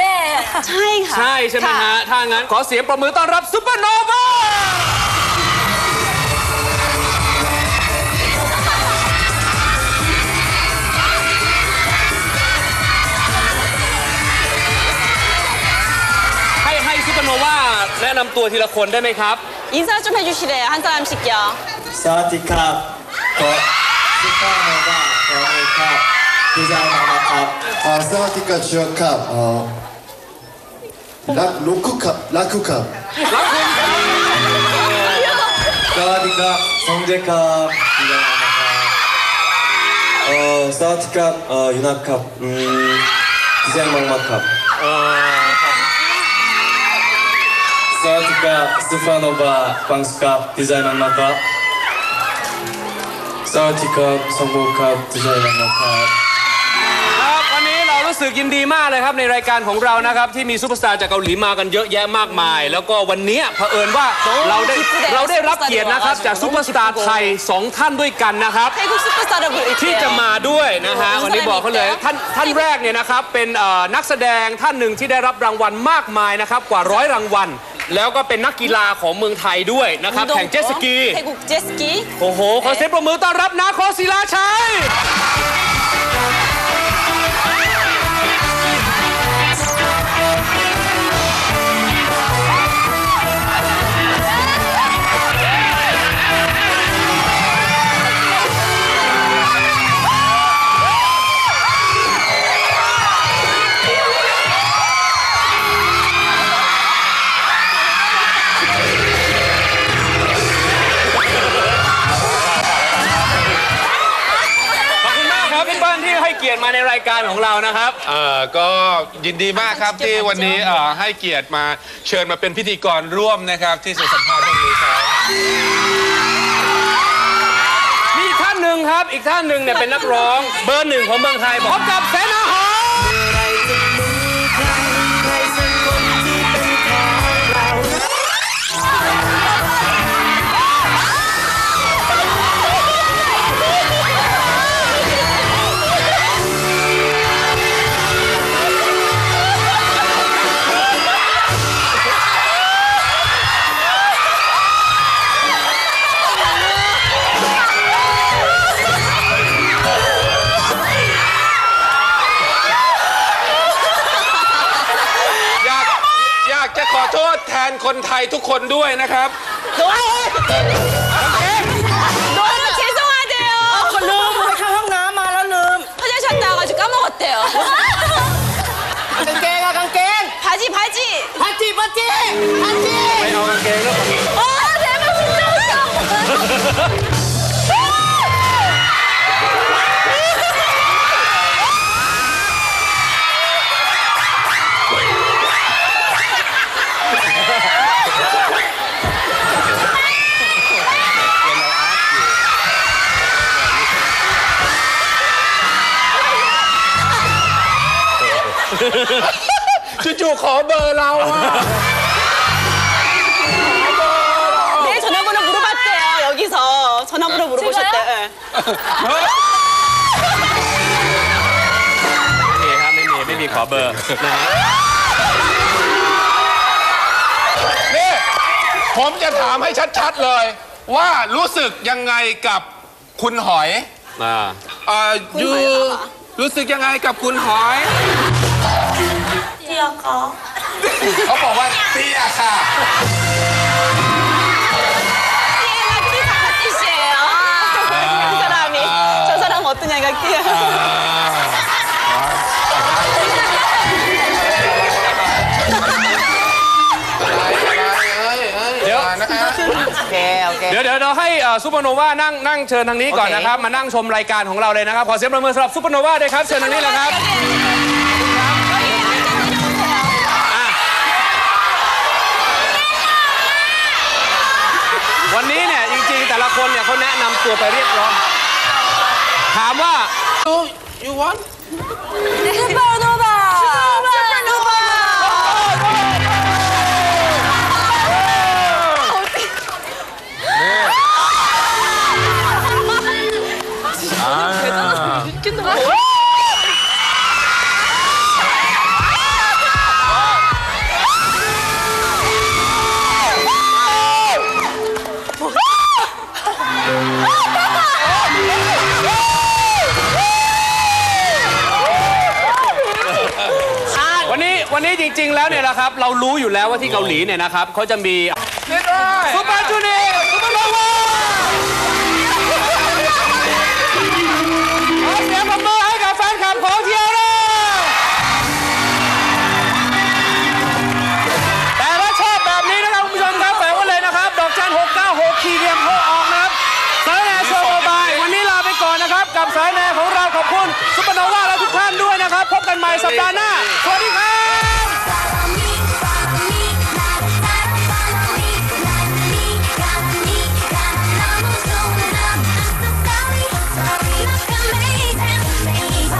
네. ใช่ค่ะ ใช่ใช่ไหมฮะ ถ้างั้นขอเสียงประมือต้อนรับซูเปอร์โนวาให้ให้ซูเปอร์โนวาแนะนำตัวทีละคนได้ไหมครับ 인사 좀 해주시래요. 한 사람씩요. สวัสดีครับก็ซุปเปอร์โนวาโอเอครับดีไซเนอร์นะครับ 아, 스타티카 주역컵, 어, 락, 로크컵, 라크컵. สวัสดีครับ ซงเจครับดีไซเนอร์นะครับเอ่อสวัสดีครับ สวัสดีครับสมบูรณ์ครับทุกท่านนะครับครับวันนี้เรารู้สึกยินดีมากเลยครับในรายการของเรานะครับที่มีซูเปอร์สตาร์จากเกาหลีมากันเยอะแยะมากมาย แล้วก็วันนี้เผอิญว่าเราได้เราได้รับเกียรตินะครับจากซูเปอร์สตาร์ไทยสองท่านด้วยกันนะครับที่จะมาด้วยนะฮะวันนี้บอกเขาเลยท่านท่านแรกเนี่ยนะครับเป็นนักแสดงท่านหนึ่งที่ได้รับรางวัลมากมายนะครับกว่าร้อยรางวัล แล้วก็เป็นนักกีฬาของเมืองไทยด้วยนะครับแข่งเจ็ตสกี 태국 제스키. โอ้โห ขอเสียงปรบมือต้อนรับนาโคศิลาชัย กียรติมาในรายการของเรานะครับ เอ่อก็ยินดีมากครับที่วันนี้เอ่อให้เกียรติมาเชิญมาเป็นพิธีกรร่วมนะครับที่สุสัมภาษณ์พวกนี้ครับ มีอีกท่านหนึ่งครับ อีกท่านหนึ่งเนี่ยเป็นนักร้องเบอร์หนึ่งของเมืองไทยพบกับแสน อยากจะขอโทษแทนคนไทยทุกคนด้วยนะครับ 너무 죄송하대요.ลืมไปเข้าห้องน้ำมาแล้วลืม 화장실 갔다 와가지고 까먹었대요. กางเกงอะกางเกง 바지 바지. พันจีพันจีพันจี ไปเอากางเกงแล้ว 어 대박 진짜 웃겨. จู่ๆขอเบอร์เราอะ 내 전화번호 물어봤대요 여기서 전화번호 물어보셨대. 요 ไม่มีครับไม่มีไม่มีขอเบอร์นะฮะ นี่ผมจะถามให้ชัดๆเลย ว่ารู้สึกยังไงกับคุณหอย อ่า เอ่อยูรู้สึกยังไงกับคุณหอย เขาบอกว่าเตี้ยค่ะ 띠가 띠가 띠시예요. 이 사람이 저 사람 어떠냐가 띠야. เดี๋ยว นะคะ โอเคโอเค เดี๋ยวเดี๋ยวเราให้เอ่อซูเปอร์โนวานั่งนั่งเชิญทางนี้ก่อน โอเค นะครับ มานั่งชมรายการของเราเลยนะครับ ขอเสียงประมือสำหรับซูเปอร์โนวาด้วยครับ เชิญทางนี้เลยครับ วัน ตัวไปเรียบร้อยถามว่า you you want เบอน วันนี้จริง ๆ แล้วเนี่ยนะครับ เรารู้อยู่แล้วว่าที่เกาหลีเนี่ยนะครับเขาจะมีนี่ด้วยซูเปอร์จูเนียร์ กัสายแนของเราขอบคุณซุปเปอร์โนวาและทุกท่านด้วยนะครับ พบกันใหม่สัปดาห์หน้า สวัสดีครับ